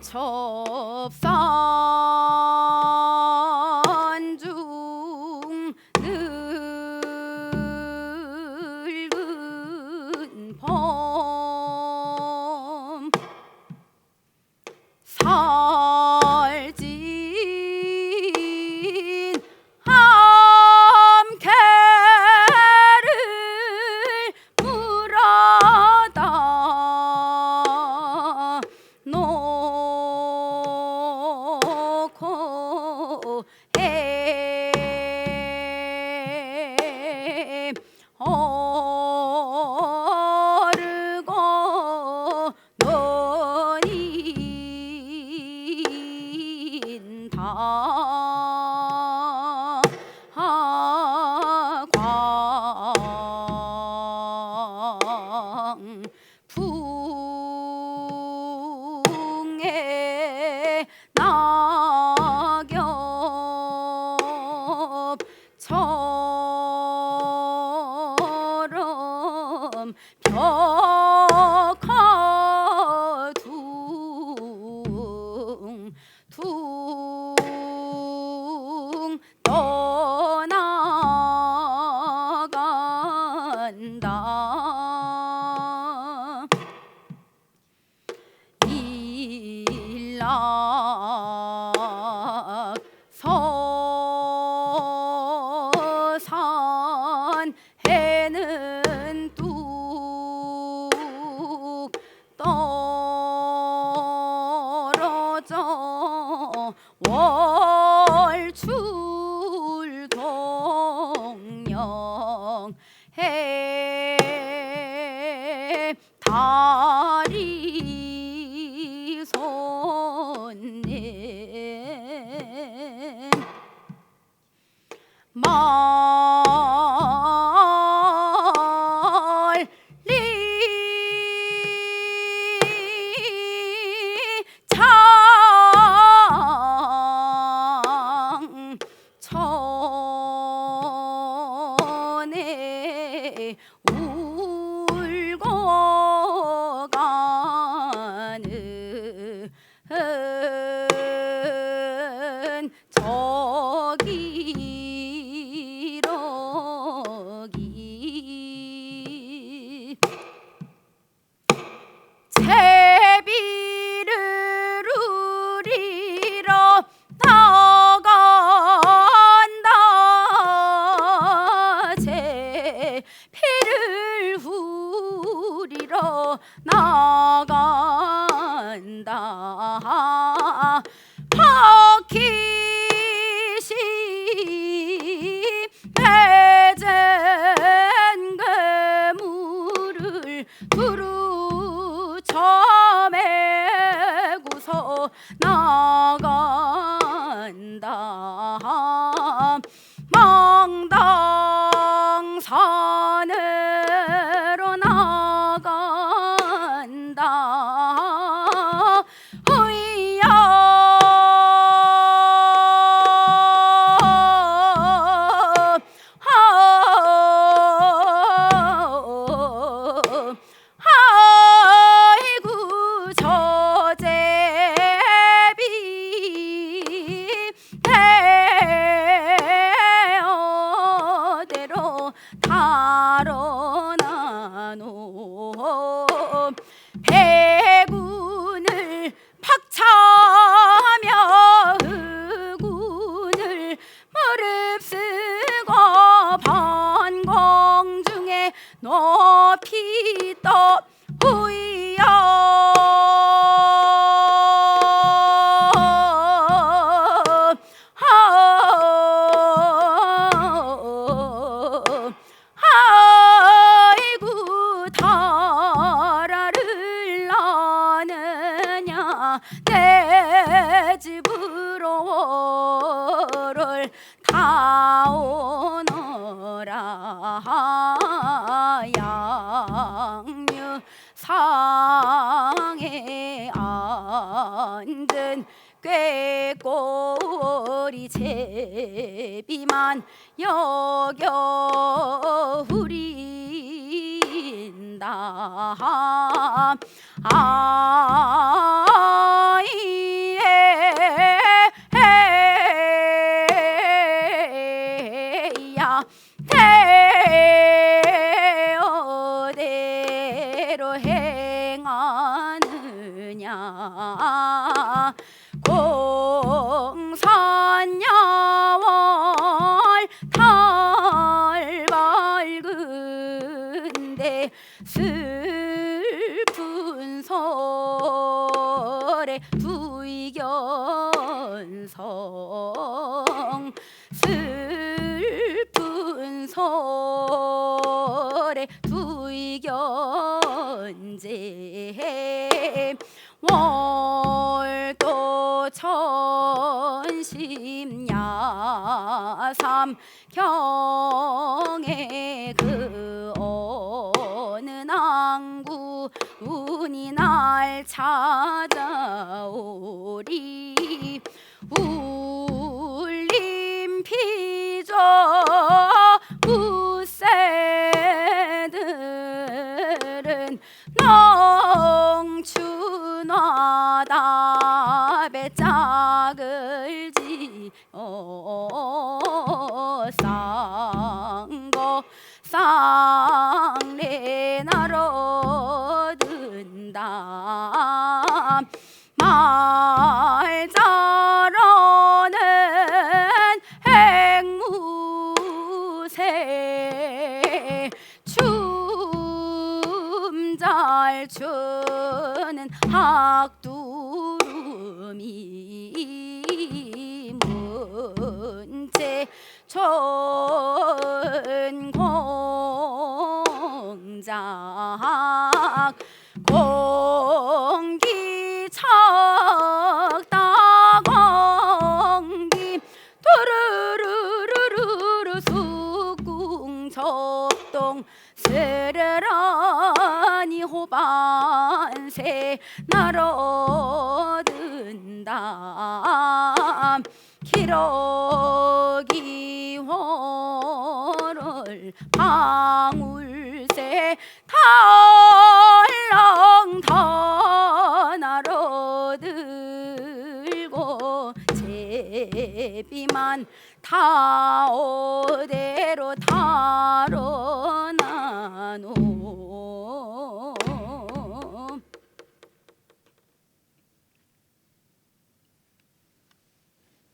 첩산 낙엽처럼 벽화둥 둥 떠나간다. 서산 해는 월출동령 해. 다 Ooh. 나간다. 처매고서 나간다. 망당 높이 떠 후여 아이고 달아를 나느냐. 내 집으로 를 다오너라 상에 앉은 꾀꼬리 제비만 여겨 후린다. 아이에야 대 공산야월 달 밝은데 슬픈 설에 두이견성 슬픈 설에 두이견 삼 경에 그 어느 낭구 운이 날 찾아오리. 울 잘 추는 학두름이 문제 전공작. 공기 척다. 공기 두루루루루루. 숙궁 적동. 스 새 날어든다 기러기 호를 방울새 달랑 다 날어들고 제비만 타오대로 달아나노